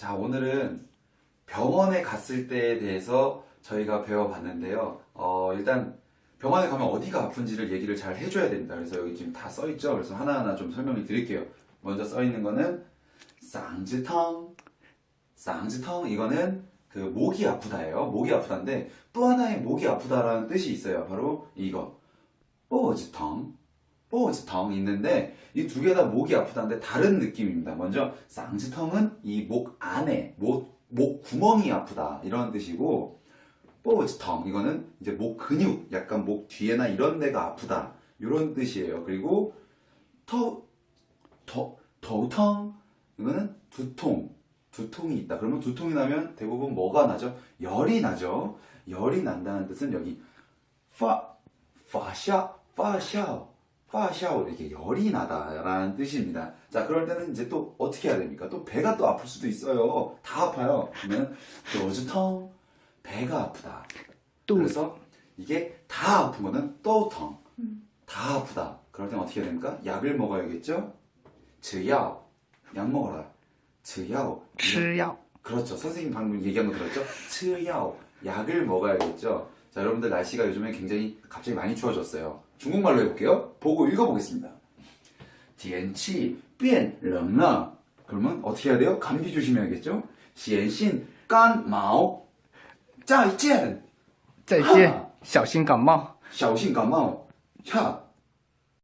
자, 오늘은 병원에 갔을 때에 대해서 저희가 배워봤는데요. 어, 일단 병원에 가면 어디가 아픈지를 얘기를 잘 해줘야 됩니다. 그래서 여기 지금 다 써있죠. 그래서 하나하나 좀 설명을 드릴게요. 먼저 써있는 거는 쌍지텅, 쌍지텅 이거는 그 목이 아프다예요. 목이 아프다인데 또 하나의 목이 아프다라는 뜻이 있어요. 바로 이거 뽀지텅, 뽀지텅 있는데 이 두 개 다 목이 아프다는데 다른 느낌입니다. 먼저 쌍지텅은 이 목 안에 목, 목 구멍이 아프다 이런 뜻이고 뽀지텅 이거는 이제 목 근육 약간 목 뒤에나 이런 데가 아프다 이런 뜻이에요. 그리고 터, 터, 터우텅 이거는 두통 두통이 있다. 그러면 두통이 나면 대부분 뭐가 나죠? 열이 나죠. 열이 난다는 뜻은 여기 파 파샤 파샤 파샤오 이렇게 열이 나다라는 뜻입니다. 자 그럴 때는 이제 또 어떻게 해야 됩니까? 또 배가 또 아플 수도 있어요. 다 아파요. 그러면 또즈텅 배가 아프다. 또 그래서 이게 다 아픈 거는 또텅 다 아프다. 그럴 땐 어떻게 해야 됩니까? 약을 먹어야겠죠? 즈야오 약 먹어라. 즈야오 吃药 그렇죠. 선생님 방금 얘기한 거 들었죠? 츠야오 약을 먹어야겠죠. 자, 여러분들 날씨가 요즘에 굉장히 갑자기 많이 추워졌어요. 중국말로 해볼게요. 보고 읽어보겠습니다. 天气变冷了. 그러면 어떻게 해야 돼요? 감기 조심해야겠죠? 显性感冒再见再见 하 小心感冒小心感冒 자,